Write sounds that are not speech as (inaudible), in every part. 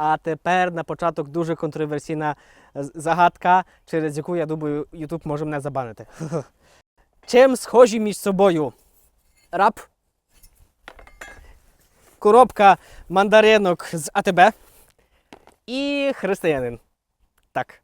А тепер на початок дуже контроверсійна е, загадка, через яку, я думаю, Ютуб може мене забанити. (laughs) Чим схожі між собою раб, коробка мандаринок з АТБ і християнин. Так.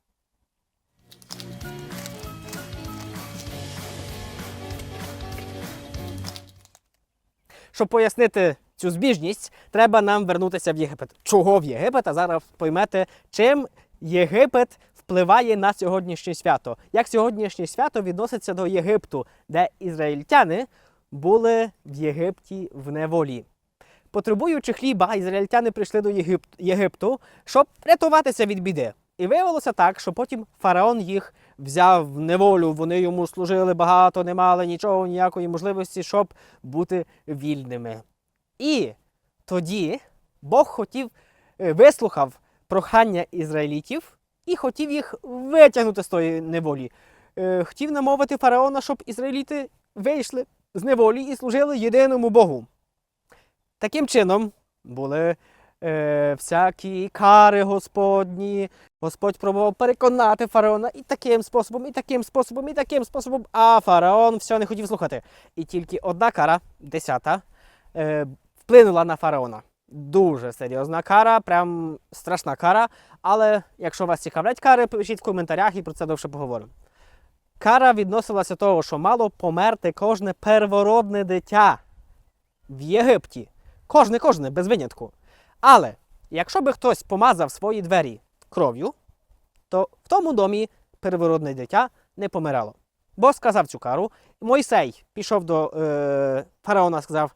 Щоб пояснити цю збіжність, треба нам вернутися в Єгипет. Чого в Єгипет? А зараз поймете, чим Єгипет впливає на сьогоднішнє свято. Як сьогоднішнє свято відноситься до Єгипту, де ізраїльтяни були в Єгипті в неволі. Потребуючи хліба, ізраїльтяни прийшли до Єгип... Єгипту, щоб рятуватися від біди. І виявилося так, що потім фараон їх взяв в неволю. Вони йому служили багато, не мали нічого, ніякої можливості, щоб бути вільними. І тоді Бог хотів, е, вислухав прохання ізраїлітів і хотів їх витягнути з тої неволі. Е, Хотів намовити фараона, щоб ізраїліти вийшли з неволі і служили єдиному Богу. Таким чином були е, всякі кари Господні. Господь пробував переконати фараона і таким способом, і таким способом, і таким способом, а фараон все не хотів слухати. І тільки одна кара, десята, е, вплинула на фараона. Дуже серйозна кара, прям страшна кара. Але якщо вас цікавлять кари, пишіть в коментарях і про це довше поговоримо. Кара відносилася до того, що мало померти кожне первородне дитя в Єгипті. Кожне, кожне, без винятку. Але якщо би хтось помазав свої двері кров'ю, то в тому домі первородне дитя не помирало. Бо сказав цю кару, Мойсей пішов до е, фараона, сказав: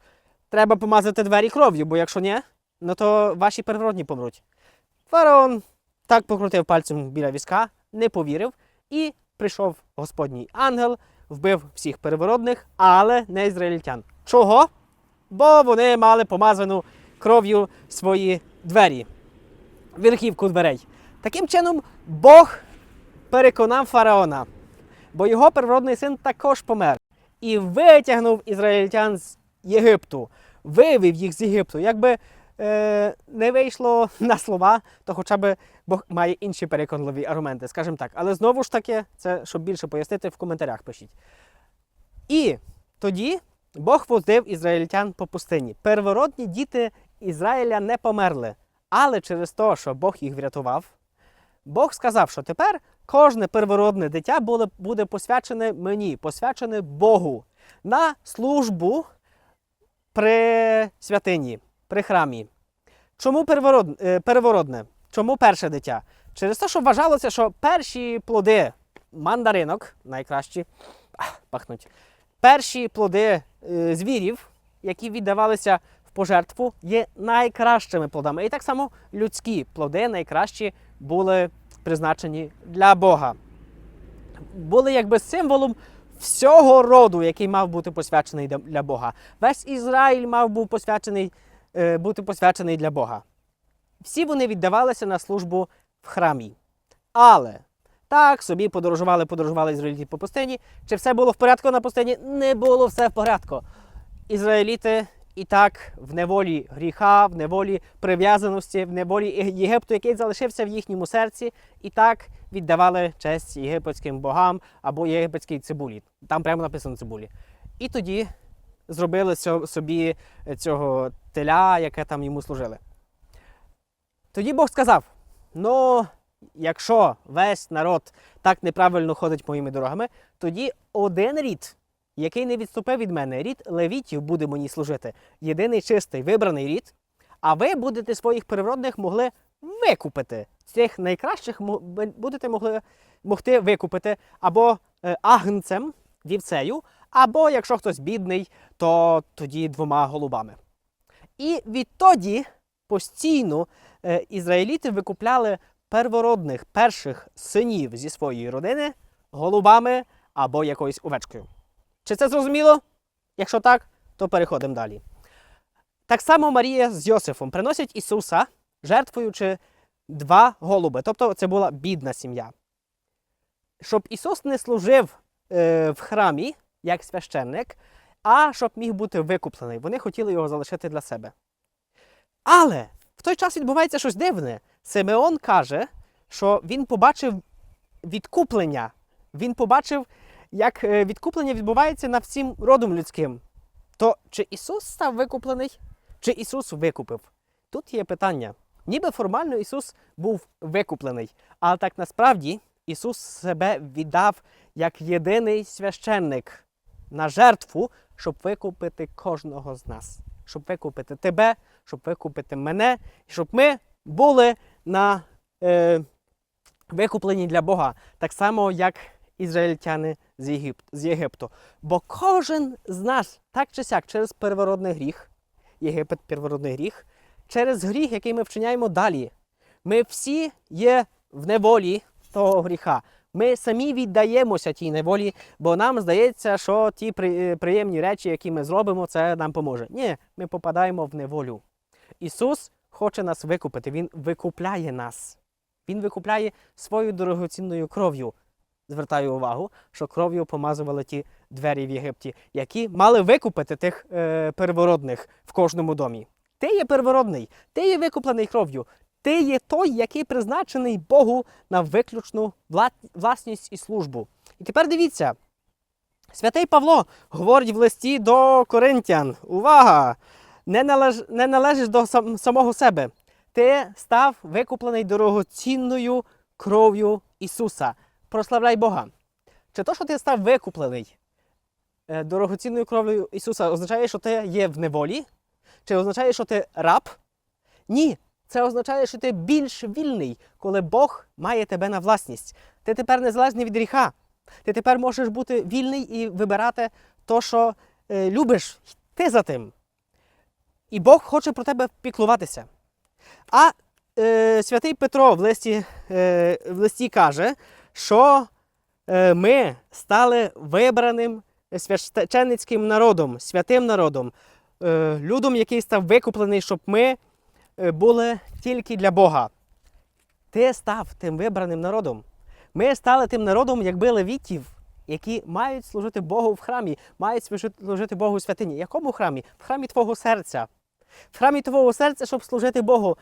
треба помазати двері кров'ю, бо якщо ні, ну то ваші первородні помруть. Фараон так покрутив пальцем біля візка, не повірив, і прийшов Господній ангел, вбив всіх первородних, але не ізраїльтян. Чого? Бо вони мали помазану кров'ю свої двері, верхівку дверей. Таким чином, Бог переконав фараона, бо його первородний син також помер і витягнув ізраїльтян з Єгипту, вивів їх з Єгипту. Якби е, не вийшло (laughs) на слова, то хоча б Бог має інші переконливі аргументи, скажімо так. Але знову ж таки, це щоб більше пояснити, в коментарях пишіть. І тоді Бог возив ізраїльтян по пустині. Первородні діти Ізраїля не померли, але через те, що Бог їх врятував, Бог сказав, що тепер кожне первородне дитя буде, посвячене мені, посвячене Богу на службу при святині, при храмі. Чому е, первородне? Чому перше дитя? Через те, що вважалося, що перші плоди мандаринок, найкращі, ах, пахнуть, перші плоди е, звірів, які віддавалися в пожертву, є найкращими плодами. І так само людські плоди найкращі були призначені для Бога. Були якби символом всього роду, який мав бути посвячений для- Бога. Весь Ізраїль мав був посвячений, е, бути посвячений для Бога. Всі вони віддавалися на службу в храмі. Але так собі подорожували, подорожували ізраїліти по пустині. Чи все було в порядку на пустині? Не було все в порядку. Ізраїліти і так в неволі гріха, в неволі прив'язаності, в неволі Єгипту, який залишився в їхньому серці, і так віддавали честь єгипетським богам або єгипетській цибулі. Там прямо написано цибулі. І тоді зробили собі цього теля, яке там йому служили. Тоді Бог сказав: ну, якщо весь народ так неправильно ходить моїми дорогами, тоді один рід, який не відступив від мене, рід левітів буде мені служити. Єдиний чистий вибраний рід, а ви будете своїх первородних могли викупити. Цих найкращих будете могли, могти викупити або е, агнцем, вівцею, або якщо хтось бідний, то тоді двома голубами. І відтоді постійно е, ізраїліти викупляли первородних перших синів зі своєї родини голубами або якоюсь овечкою. Чи це зрозуміло? Якщо так, то переходимо далі. Так само Марія з Йосифом приносять Ісуса, жертвуючи два голуби. Тобто це була бідна сім'я. Щоб Ісус не служив е, в храмі як священник, а щоб міг бути викуплений. Вони хотіли його залишити для себе. Але в той час відбувається щось дивне. Симеон каже, що він побачив відкуплення. Він побачив, як е, відкуплення відбувається над всім родом людським. То чи Ісус став викуплений, чи Ісус викупив? Тут є питання. Ніби формально Ісус був викуплений, але так насправді Ісус себе віддав як єдиний священник на жертву, щоб викупити кожного з нас, щоб викупити тебе, щоб викупити мене, щоб ми були на е, викуплені для Бога, так само, як ізраїльтяни з, Єгип, з Єгипту. Бо кожен з нас, так чи сяк, через первородний гріх, Єгипет первородний гріх, через гріх, який ми вчиняємо далі, ми всі є в неволі того гріха. Ми самі віддаємося тій неволі, бо нам здається, що ті приємні речі, які ми зробимо, це нам поможе. Ні, ми попадаємо в неволю. Ісус хоче нас викупити, Він викупляє нас. Він викупляє своєю дорогоцінною кров'ю. Звертаю увагу, що кров'ю помазували ті двері в Єгипті, які мали викупити тих е, первородних в кожному домі. Ти є первородний, ти є викуплений кров'ю. Ти є той, який призначений Богу на виключну власність і службу. І тепер дивіться, святий Павло говорить в листі до Коринтян: Увага! Не, належ... не належиш до сам... самого себе. Ти став викуплений дорогоцінною кров'ю Ісуса. Прославляй Бога. Чи то, що ти став викуплений е, дорогоцінною кров'ю Ісуса, означає, що ти є в неволі? Чи означає, що ти раб? Ні. Це означає, що ти більш вільний, коли Бог має тебе на власність. Ти тепер незалежний від гріха. Ти тепер можеш бути вільний і вибирати то, що е, любиш, йти за тим. І Бог хоче про тебе піклуватися. А е, святий Петро в листі, е, в листі каже, що е, ми стали вибраним священницьким народом, святим народом, е, людом, який став викуплений, щоб ми е, були тільки для Бога. Ти став тим вибраним народом. Ми стали тим народом, якби левітів, які мають служити Богу в храмі, мають служити- Богу в святині. Якому храмі? В храмі твого серця. В храмі твого серця, щоб служити Богу,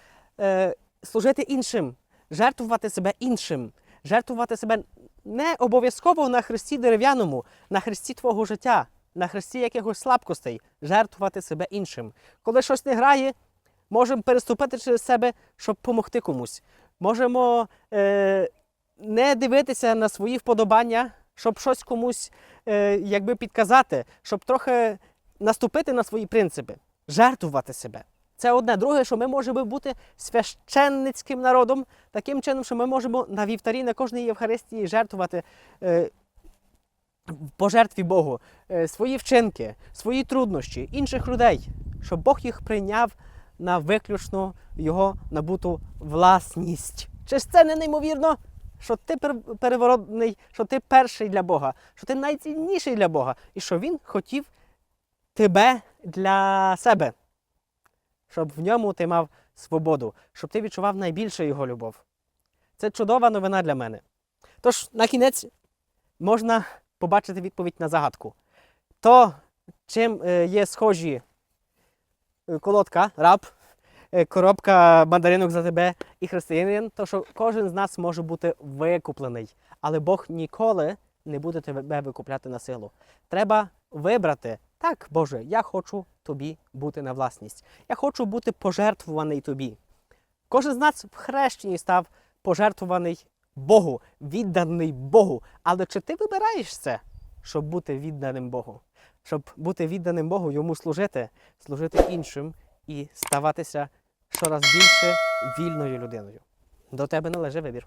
служити іншим, жертвувати себе іншим, жертвувати себе не обов'язково на хресті дерев'яному, на хресті твого життя, на хресті якихось слабкостей, жертвувати себе іншим. Коли щось не грає, можемо переступити через себе, щоб допомогти комусь. Можемо е, не дивитися на свої вподобання, щоб щось комусь е, якби підказати, щоб трохи наступити на свої принципи, жертвувати себе. Це одне. Друге, що ми можемо бути священницьким народом, таким чином, що ми можемо на вівтарі на кожній Євхаристії жертвувати е, по жертві Богу е, свої вчинки, свої труднощі, інших людей, щоб Бог їх прийняв на виключну його набуту власність. Чи ж це не неймовірно? Що ти пер- переворотний, що ти перший для Бога, що ти найцінніший для Бога, і що Він хотів тебе для себе, щоб в ньому ти мав свободу, щоб ти відчував найбільше його любов. Це чудова новина для мене. Тож, на кінець можна побачити відповідь на загадку. То, чим е, є схожі е, колодка, раб, е, коробка мандаринок за тебе і християнин, то що кожен з нас може бути викуплений, але Бог ніколи не буде тебе викупляти на силу. Треба вибрати. Так, Боже, я хочу тобі бути на власність. Я хочу бути пожертвуваний тобі. Кожен з нас в хрещенні став пожертвуваний Богу, відданий Богу. Але чи ти вибираєш це, щоб бути відданим Богу? Щоб бути відданим Богу, йому служити, служити іншим і ставатися щораз більше вільною людиною. До тебе належить вибір.